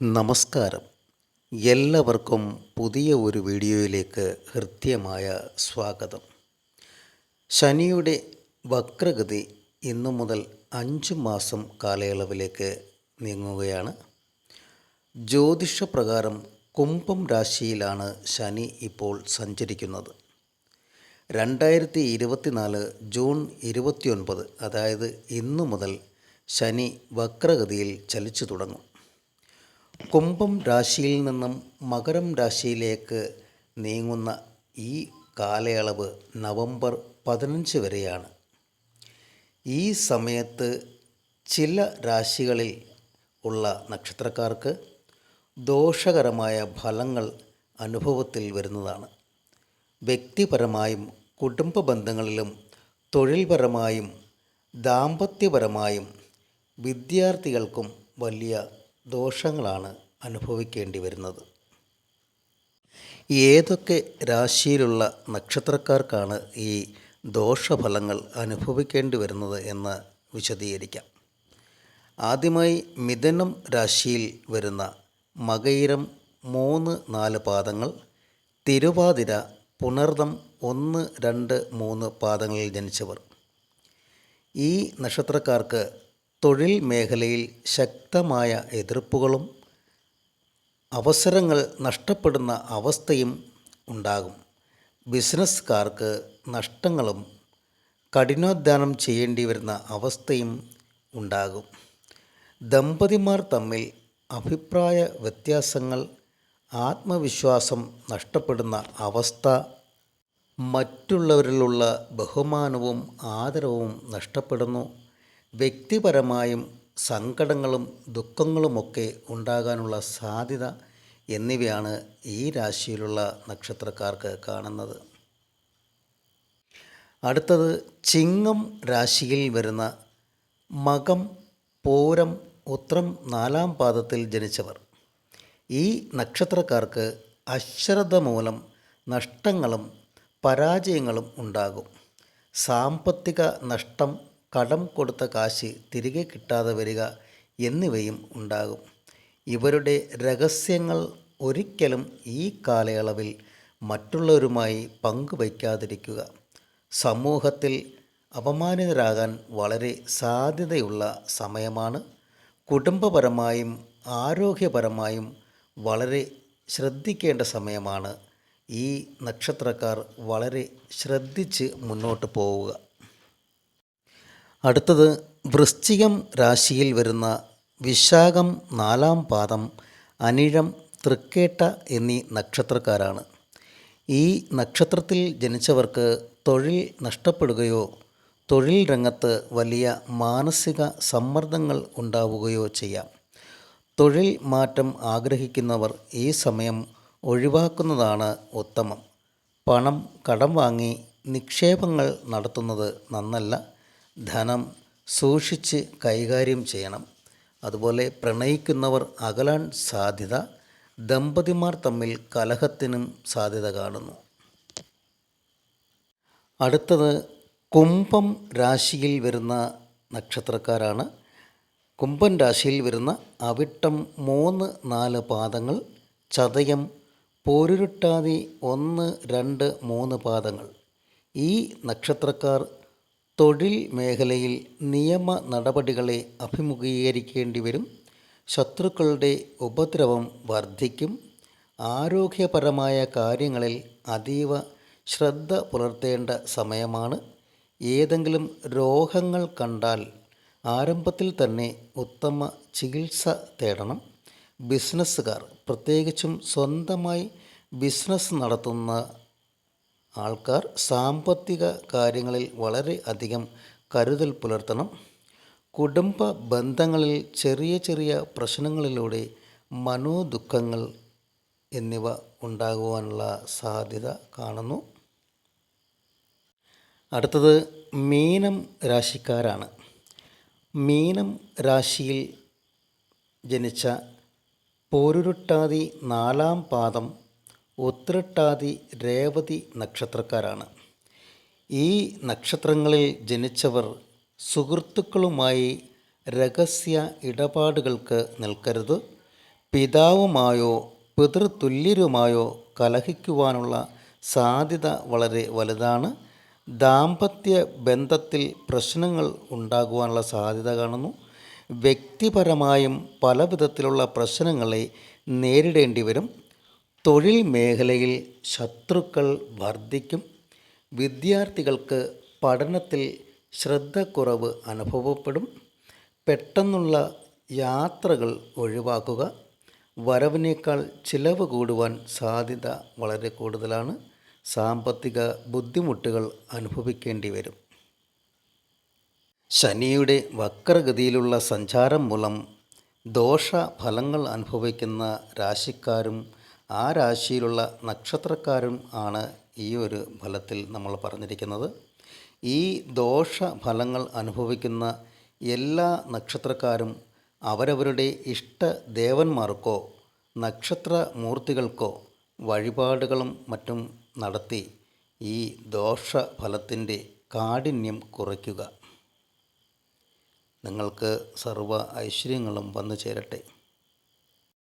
നമസ്കാരം. എല്ലാവർക്കും പുതിയ ഒരു വീഡിയോയിലേക്ക് ഹൃദ്യമായ സ്വാഗതം. ശനിയുടെ വക്രഗതി ഇന്നു മുതൽ അഞ്ച് മാസം കാലയളവിലേക്ക് നീങ്ങുകയാണ്. ജ്യോതിഷപ്രകാരം കുംഭം രാശിയിലാണ് ശനി ഇപ്പോൾ സഞ്ചരിക്കുന്നത്. രണ്ടായിരത്തി ഇരുപത്തിനാല് ജൂൺ ഇരുപത്തിയൊൻപത് അതായത് ഇന്നു മുതൽ ശനി വക്രഗതിയിൽ ചലിച്ചു തുടങ്ങും. കുംഭം രാശിയിൽ നിന്നും മകരം രാശിയിലേക്ക് നീങ്ങുന്ന ഈ കാലയളവ് നവംബർ പതിനഞ്ച് വരെയാണ്. ഈ സമയത്ത് ചില രാശികളിൽ ഉള്ള നക്ഷത്രക്കാർക്ക് ദോഷകരമായ ഫലങ്ങൾ അനുഭവത്തിൽ വരുന്നതാണ്. വ്യക്തിപരമായും കുടുംബ ബന്ധങ്ങളിലും തൊഴിൽപരമായും ദാമ്പത്യപരമായും വിദ്യാർത്ഥികൾക്കും വലിയ ദോഷങ്ങളാണ് അനുഭവിക്കേണ്ടി വരുന്നത്. ഏതൊക്കെ രാശിയിലുള്ള നക്ഷത്രക്കാർക്കാണ് ഈ ദോഷഫലങ്ങൾ അനുഭവിക്കേണ്ടി വരുന്നത് എന്ന് വിശദീകരിക്കാം. ആദ്യമായി മിഥുനം രാശിയിൽ വരുന്ന മകയിരം മൂന്ന് നാല് പാദങ്ങൾ തിരുവാതിര പുണർദം ഒന്ന് രണ്ട് മൂന്ന് പാദങ്ങളിൽ ജനിച്ചവർ. ഈ നക്ഷത്രക്കാർക്ക് തൊഴിൽ മേഖലയിൽ ശക്തമായ എതിർപ്പുകളും അവസരങ്ങൾ നഷ്ടപ്പെടുന്ന അവസ്ഥയും ഉണ്ടാകും. ബിസിനസ്സുകാർക്ക് നഷ്ടങ്ങളും കഠിനാധ്വാനം ചെയ്യേണ്ടി വരുന്ന അവസ്ഥയും ഉണ്ടാകും. ദമ്പതിമാർ തമ്മിൽ അഭിപ്രായ വ്യത്യാസങ്ങൾ ആത്മവിശ്വാസം നഷ്ടപ്പെടുന്ന അവസ്ഥ മറ്റുള്ളവരിലുള്ള ബഹുമാനവും ആദരവും നഷ്ടപ്പെടുന്നു. വ്യക്തിപരമായും സങ്കടങ്ങളും ദുഃഖങ്ങളുമൊക്കെ ഉണ്ടാകാനുള്ള സാധ്യത എന്നിവയാണ് ഈ രാശിയിലുള്ള നക്ഷത്രക്കാർക്ക് കാണുന്നത്. അടുത്തത് ചിങ്ങം രാശിയിൽ വരുന്ന മകം പൂരം ഉത്രം നാലാം പാദത്തിൽ ജനിച്ചവർ. ഈ നക്ഷത്രക്കാർക്ക് അശ്രദ്ധ മൂലം നഷ്ടങ്ങളും പരാജയങ്ങളും ഉണ്ടാകും. സാമ്പത്തിക നഷ്ടം കടം കൊടുത്ത കാശ് തിരികെ കിട്ടാതെ വരിക എന്നിവയും ഉണ്ടാകും. ഇവരുടെ രഹസ്യങ്ങൾ ഒരിക്കലും ഈ കാലയളവിൽ മറ്റുള്ളവരുമായി പങ്കുവയ്ക്കാതിരിക്കുക. സമൂഹത്തിൽ അപമാനിതരാകാൻ വളരെ സാധ്യതയുള്ള സമയമാണ്. കുടുംബപരമായും ആരോഗ്യപരമായും വളരെ ശ്രദ്ധിക്കേണ്ട സമയമാണ്. ഈ നക്ഷത്രക്കാർ വളരെ ശ്രദ്ധിച്ച് മുന്നോട്ട് പോവുക. അടുത്തത് വൃശ്ചികം രാശിയിൽ വരുന്ന വിശാഖം നാലാം പാദം അനിഴം തൃക്കേട്ട എന്നീ നക്ഷത്രക്കാരാണ്. ഈ നക്ഷത്രത്തിൽ ജനിച്ചവർക്ക് തൊഴിൽ നഷ്ടപ്പെടുകയോ തൊഴിൽ രംഗത്ത് വലിയ മാനസിക സമ്മർദ്ദങ്ങൾ ഉണ്ടാവുകയോ ചെയ്യാം. തൊഴിൽ മാറ്റം ആഗ്രഹിക്കുന്നവർ ഈ സമയം ഒഴിവാക്കുന്നതാണ് ഉത്തമം. പണം കടം വാങ്ങി നിക്ഷേപങ്ങൾ നടത്തുന്നത് നന്നല്ല. ധനം സൂക്ഷിച്ച് കൈകാര്യം ചെയ്യണം. അതുപോലെ പ്രണയിക്കുന്നവർ അകലാൻ സാധ്യത ദമ്പതിമാർ തമ്മിൽ കലഹത്തിനും സാധ്യത കാണുന്നു. അടുത്തത് കുംഭം രാശിയിൽ വരുന്ന നക്ഷത്രക്കാരാണ്. കുംഭൻ രാശിയിൽ വരുന്ന അവിട്ടം മൂന്ന് നാല് പാദങ്ങൾ ചതയം പോരുരുട്ടാതി ഒന്ന് രണ്ട് മൂന്ന് പാദങ്ങൾ. ഈ നക്ഷത്രക്കാർ തൊഴിൽ മേഖലയിൽ നിയമ നടപടികളെ അഭിമുഖീകരിക്കേണ്ടി വരും ശത്രുക്കളുടെ ഉപദ്രവം വർദ്ധിക്കും ആരോഗ്യപരമായ കാര്യങ്ങളിൽ അതീവ ശ്രദ്ധ പുലർത്തേണ്ട സമയമാണ്. ഏതെങ്കിലും രോഗങ്ങൾ കണ്ടാൽ ആരംഭത്തിൽ തന്നെ ഉത്തമ ചികിത്സ തേടണം. ബിസിനസ്സുകാർ പ്രത്യേകിച്ചും സ്വന്തമായി ബിസിനസ് നടത്തുന്ന ആൾക്കാർ സാമ്പത്തിക കാര്യങ്ങളിൽ വളരെ അധികം കരുതൽ പുലർത്തണം. കുടുംബ ബന്ധങ്ങളിൽ ചെറിയ ചെറിയ പ്രശ്നങ്ങളിലൂടെ മനോദുഃഖങ്ങൾ എന്നിവ ഉണ്ടാകുവാനുള്ള സാധ്യത കാണുന്നു. അടുത്തത് മീനം രാശിക്കാരാണ്. മീനം രാശിയിൽ ജനിച്ച പോരുരുട്ടാതി നാലാം പാദം ഉത്രട്ടാതി രേവതി നക്ഷത്രക്കാരാണ്. ഈ നക്ഷത്രങ്ങളിൽ ജനിച്ചവർ സുഹൃത്തുക്കളുമായി രഹസ്യ ഇടപാടുകൾക്ക് നിൽക്കരുത്. പിതാവുമായോ പിതൃതുല്യരുമായോ കലഹിക്കുവാനുള്ള സാധ്യത വളരെ വലുതാണ്. ദാമ്പത്യ ബന്ധത്തിൽ പ്രശ്നങ്ങൾ ഉണ്ടാകുവാനുള്ള സാധ്യത കാണുന്നു. വ്യക്തിപരമായും പല വിധത്തിലുള്ള പ്രശ്നങ്ങളെ നേരിടേണ്ടി വരും. തൊഴിൽ മേഖലയിൽ ശത്രുക്കൾ വർദ്ധിക്കും. വിദ്യാർത്ഥികൾക്ക് പഠനത്തിൽ ശ്രദ്ധക്കുറവ് അനുഭവപ്പെടും. പെട്ടെന്നുള്ള യാത്രകൾ ഒഴിവാക്കുക. വരവിനേക്കാൾ ചിലവ് കൂടുവാൻ സാധ്യത വളരെ കൂടുതലാണ്. സാമ്പത്തിക ബുദ്ധിമുട്ടുകൾ അനുഭവിക്കേണ്ടി വരും. ശനിയുടെ വക്രഗതിയിലുള്ള സഞ്ചാരം മൂലം ദോഷ ഫലങ്ങൾ അനുഭവിക്കുന്ന രാശിക്കാരും ആ രാശിയിലുള്ള നക്ഷത്രക്കാരും ആണ് ഈ ഒരു ഫലത്തിൽ നമ്മൾ പറഞ്ഞിരിക്കുന്നത്. ഈ ദോഷ ഫലങ്ങൾ അനുഭവിക്കുന്ന എല്ലാ നക്ഷത്രക്കാരും അവരവരുടെ ഇഷ്ട ദേവന്മാർക്കോ നക്ഷത്രമൂർത്തികൾക്കോ വഴിപാടുകളും മറ്റും നടത്തി ഈ ദോഷ ദോഷഫലത്തിന്റെ കാഠിന്യം കുറയ്ക്കുക. നിങ്ങൾക്ക് സർവ ഐശ്വര്യങ്ങളും വന്നു ചേരട്ടെ.